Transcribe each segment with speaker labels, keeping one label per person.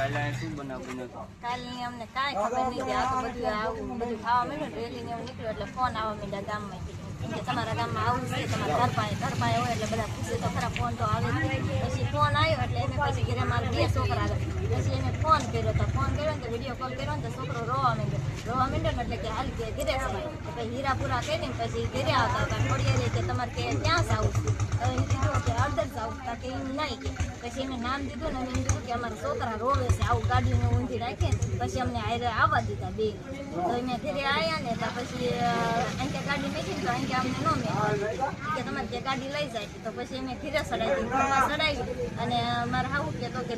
Speaker 1: નતો?
Speaker 2: કાલની અમને કાંઈ ખબર નહીં આ તો બધું આવું બધું ખાવા માંડ્યું રેલી ને એવું નીકળ્યું, એટલે ફોન આવવા માંડ્યા ગામમાં માં તમારા ગામમાં આવું છે, તમારા ઘર પાસે ઘર પાસે હોય એટલે બધા પૂછે તો ખરા ફોન તો આવે. પછી ફોન આવ્યો એટલે એને પછી ઘરે મારા બે છોકરા આવે પછી એને ફોન કર્યો તો ફોન કર્યો ને વીડિયો કોલ કર્યો ને તો છોકરો રોવા માંડ્યો. રોવા માંડ્યો એટલે કે હાલ કે ઘરે આવે તો પછી હીરાપુરા કરીને પછી ઘરે આવતા હતા થોડી કે તમારે કે ક્યાં જાવું છે કીધું કે અડધર જાવું તા કે એમ નહીં કે. પછી એમને નામ દીધું ને એમ કીધું કે અમારા છોકરા રોવે છે, આવું ગાડીને ઊંધી રાખે. પછી અમને હારે આવવા દીધા બે. તો અમે ઘરે આવ્યા ને તો પછી અહીં કે ગાડી ને તો અહીં કે અમને ન મેકી કે તમારે જે ગાડી લઈ જાય. તો પછી અમે ચડાવી ઘરમાં ચડાવી અને મારા હાવું કે તો કે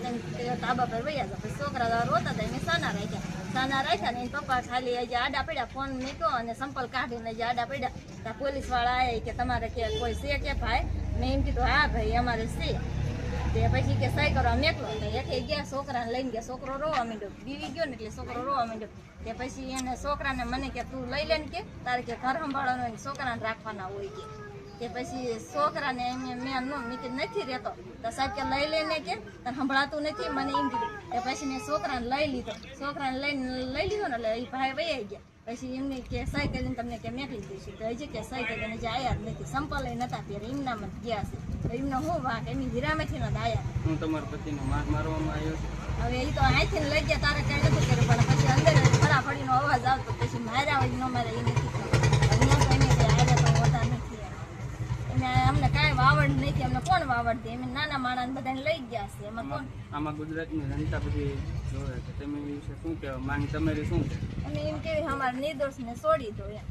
Speaker 2: તાબા પર વૈયા જાવ પછી છોકરા રોતા હતા એમ સાના રાખ્યા. સાના રાખ્યા ને પપ્પા ખાલી હજી આડા પડ્યા ફોન મૂક્યો અને સંપલ કાઢીને હજી આડા પડ્યા. ત્યાં પોલીસવાળા આવ્યા કે તમારે કે કોઈ છે કે ભાઈ? મેં એમ કીધું, હા ભાઈ, અમારે છે. તે પછી કે સહી કરવા મેકલો એટલે ગયા છોકરાને લઈને ગયા. છોકરો રોવા માંડ્યો. બીવી ગયો ને એટલે છોકરો રોવા માંડ્યો. તે પછી એને છોકરાને મને કે, તું લઈ લે ને કે? તારે કે ઘર સંભાળવાનું છોકરાને રાખવાના હોય કે? તે પછી છોકરાને એમ મેં નો મેં કીધું નથી રહેતો. તો સાહેબ કે લઈ લઈને કે તને સંભળાતું નથી મને એમ કીધું. કે પછી મેં છોકરાને લઈ લીધો. છોકરાને લઈને લઈ લીધો ને એટલે એ ભાઈ વહી ગયા. પછી એમને કે સાયકલ તમને કે મેકલી દઈશું. તો હજી કે સાયકલ કરીને હજી આયા જ નથી. સંપલ નતા ત્યારે એમનામાં જ ગયા છે. તો એમનો હું વાંક? એમની હીરામાંથી ન આયા.
Speaker 1: હું તમારા પતિનો માર મારવામાં આવ્યો છું.
Speaker 2: હવે એ તો અહીંથી લઈ ગયા તારે કઈ નથી કર્યું પણ પછી અંદર ફળાફળીનો અવાજ આવતો. પછી માર્યા હોય ન માર્યા એ નથી ખબર અહીંયા તો એને કઈ આયડા તો હોતા નથી એને અમને કાંઈ વાવડ નથી અમને કોણ વાવડ? દે એમ નાના માણસ બધાને લઈ ગયા છે. એમાં કોણ?
Speaker 1: આમાં ગુજરાતની જનતા બધી જોવે છે. તમે વિશે શું કહેવા? માંગ તમારી શું
Speaker 2: અમે એમ કેવી અમારા નિર્દોષને છોડી દો એમ.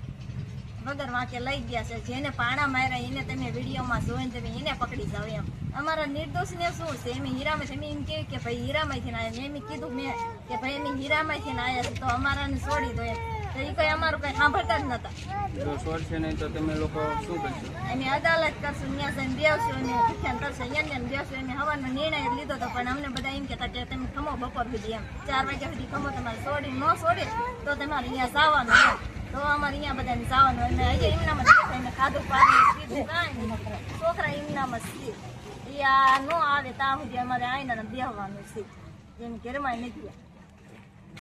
Speaker 2: વગર વાંકે લઈ ગયા છે. જેને પાણા માર્યા એને તમે વિડીયોમાં જોઈને તમે એને પકડી જાવ એમ. અમારા નિર્દોષને શું છે? એમ હીરામાં અમે એમ કહ્યું કે ભાઈ હીરામાંથી આવ્યા મેં એમ કીધું મેં કે ભાઈ એમ હીરામાંથી આવ્યા છે તો અમારાને છોડી દો એમ. તો એ કઈ અમારું કઈ સાંભળતા જ નતા.
Speaker 1: જો છોડશે નહીં તો તમે લોકો શું કરશો?
Speaker 2: અમે અદાલત કરશું ત્યાં જઈને બેસશું અને ભીખ્યાન કરશે અહીંયા ને બેસશું અમે હવાનો નિર્ણય લીધો હતો પણ અમને બધા એમ કહેતા કે તમે ખમો બપોર સુધી એમ. ચાર વાગ્યા સુધી ખમો તમારે છોડી ન છોડે તો તમારે અહીંયા જવાનું એમ. તો અમારે અહીંયા બધાને જવાનું અને હજી એમનામાં જ એને ખાધું પાણી પીધું કાંઈ છોકરા એમનામાં છે. એ આ ન આવે ત્યાં સુધી અમારે આવીને બેહવાનું છે. જેમ ઘેરમાં નથી